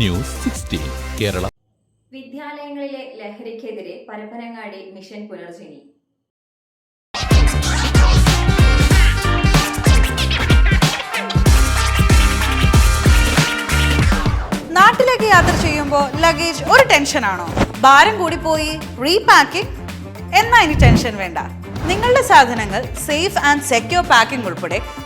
News sixteen Kerala. വിദ്യാലയങ്ങളിലെ ലഹരിക്കെതിരെ Parappanangadi mission Punarjani നാട്ടിലേക്ക് യാത്ര ചെയ്യുമ്പോൾ ലഗേജ് ഒരു ടെൻഷനാണോ ഭാരം കൂടി കൂടിപ്പോയി റീപാക്കിംഗ് എന്നാ ഇനി ടെൻഷൻ വേണ്ട. നിങ്ങളുടെ സാധനങ്ങൾ സേഫ് ആൻഡ് സെക്യൂർ പാക്കിംഗ് ഉൾപ്പെടെ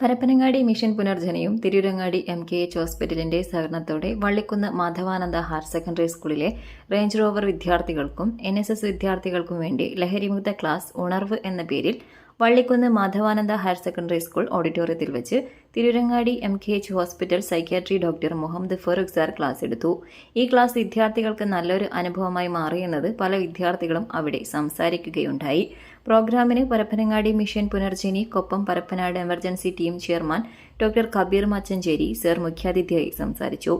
Parappanangadi mission പുനർജനയും Tirurangadi M K H ഹോസ്പിറ്റലിന്റെ സഹകരണത്തോടെ വള്ളിക്കുന്ന് മാധവാനന്ദ ഹയർ സെക്കൻഡറി സ്കൂളിലെ റേഞ്ച് റോവർ വിദ്യാർത്ഥികൾക്കും എൻ എസ് എസ് വിദ്യാർത്ഥികൾക്കും വേണ്ടി ലഹരിമുക്ത ക്ലാസ് ഉണർവ് എന്ന പേരിൽ Vallikkunnu Madhavananda higher secondary school ഓഡിറ്റോറിയത്തിൽ വെച്ച് Tirurangadi M K H hospital psychiatry doctor Muhammad Farooq sir class എടുത്തു. ഈ ക്ലാസ് വിദ്യാർത്ഥികൾക്ക് നല്ലൊരു അനുഭവമായി മാറിയെന്നത് പല വിദ്യാർത്ഥികളും അവിടെ സംസാരിക്കുകയുണ്ടായി. പ്രോഗ്രാമിന് Parappanangadi mission Punarjani Koppam Parappanad emergency team chairman doctor Kabeer Machancheri sir മുഖ്യാതിഥിയായി സംസാരിച്ചു.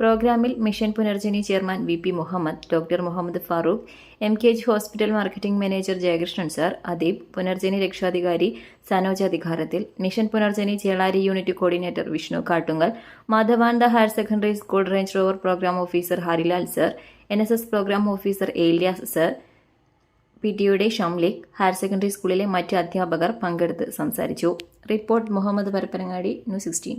പ്രോഗ്രാമിൽ mission Punarjani chairman V P Muhammad doctor Muhammad Farooq M K H hospital marketing manager Jayakrishnan sir Adeeb Punarjani രക്ഷാധികാരി സനോജ് അധികാരത്തിൽ. Mission Punarjani Chelari unit coordinator Vishnu Kattungal Madhavananda higher secondary school range rover program officer Harilal sir. N S S program officer Elias sir. P ടിയുടെ Shamlik higher secondary സ്കൂളിലെ മറ്റ് അധ്യാപകർ പങ്കെടുത്ത് സംസാരിച്ചു. Report Muhammad Parappanangadi news sixteen.